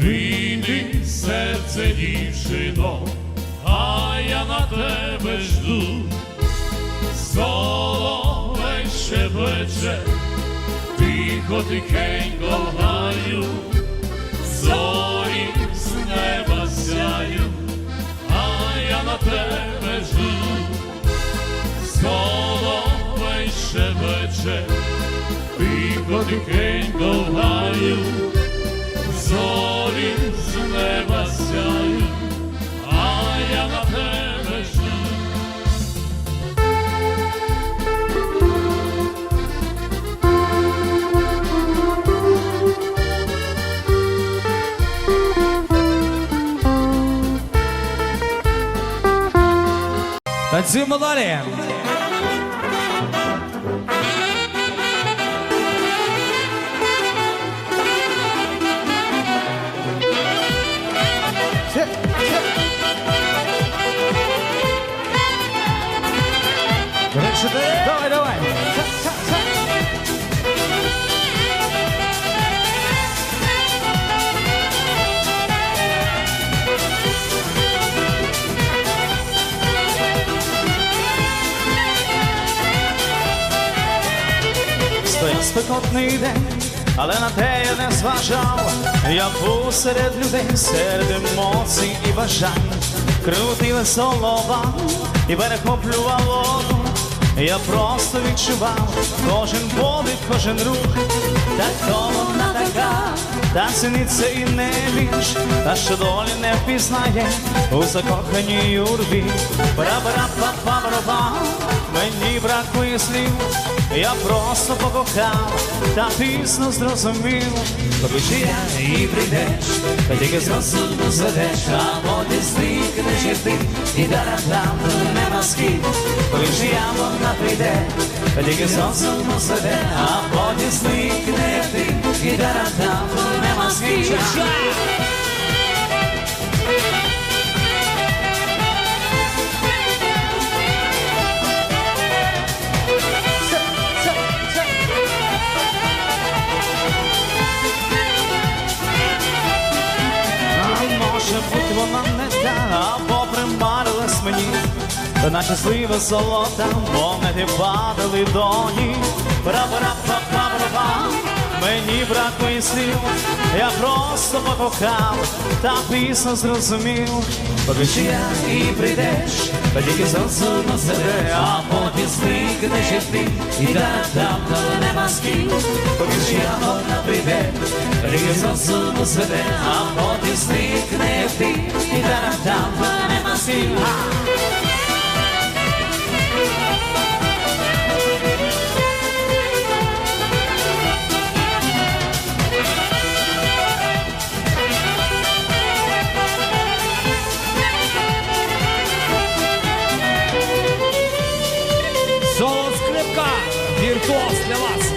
прийди, серце дівчино, а я на тебе жду. Соловей щебече, тихо, тихенько в гаю, зорі з неба сяють, а я на тебе жду. Соловей щебече, тихо, тихенько в гаю, cima da. Спекотний день, але на те я не зважав. Я був серед людей, серед емоцій і бажань. Крутий веселова і перехоплював воду. Я просто відчував кожен подих, кожен рух. Так то така, та синиця і не віч, та що долі не впізнає у закоханій юрбі. Бра-бра-па-па-бра-ба, мені бракує слів, я просто покохав, та пізно зрозумів. Поки я і прийдеш, та тільки з розуму зведеш, а води зникнеш і ти, і дарам нема схід. Коли ж я вона прийде, та тільки з розуму зведе, а води зникне ти, і дарам нема схід. Або примарилась мені, то наче сливе золота, монети падали до ніг. Пра-пра-па-па-па-па, мені бракує слів, я просто покохав, та пісно зрозумів. Поки ж я і прийдеш, тоді тільки на себе, а потім зникнеш і ти, і так давно нема скіл. Поки ж я вона прийде, та тільки зрозумно себе, а потім зникне ти, і так давно нема скіл. віртуоз для вас.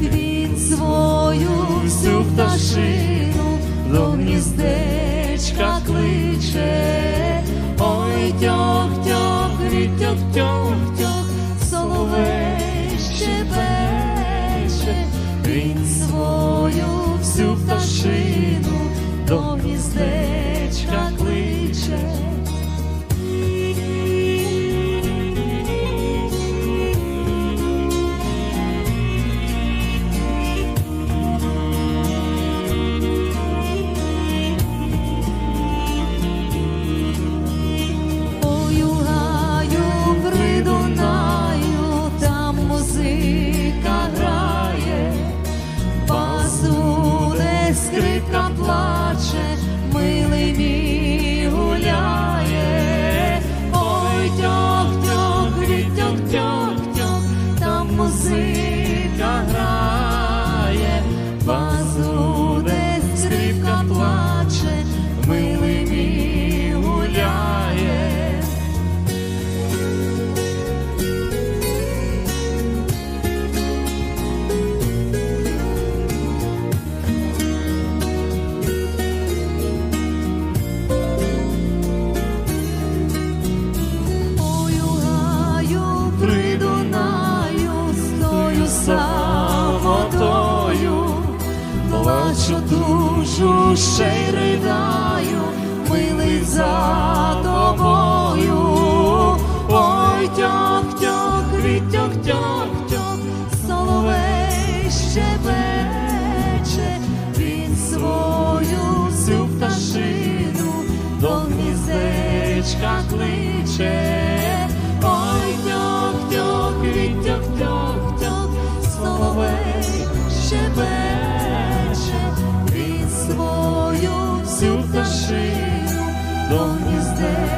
він свою всю пташину до гніздечка кличе, ой тьох тьох тьох тьох тьох соловейще пече, він свою всю пташину до see. самотою, плачу душу ще й ридаю, милий за тобою. спішив до гніздець.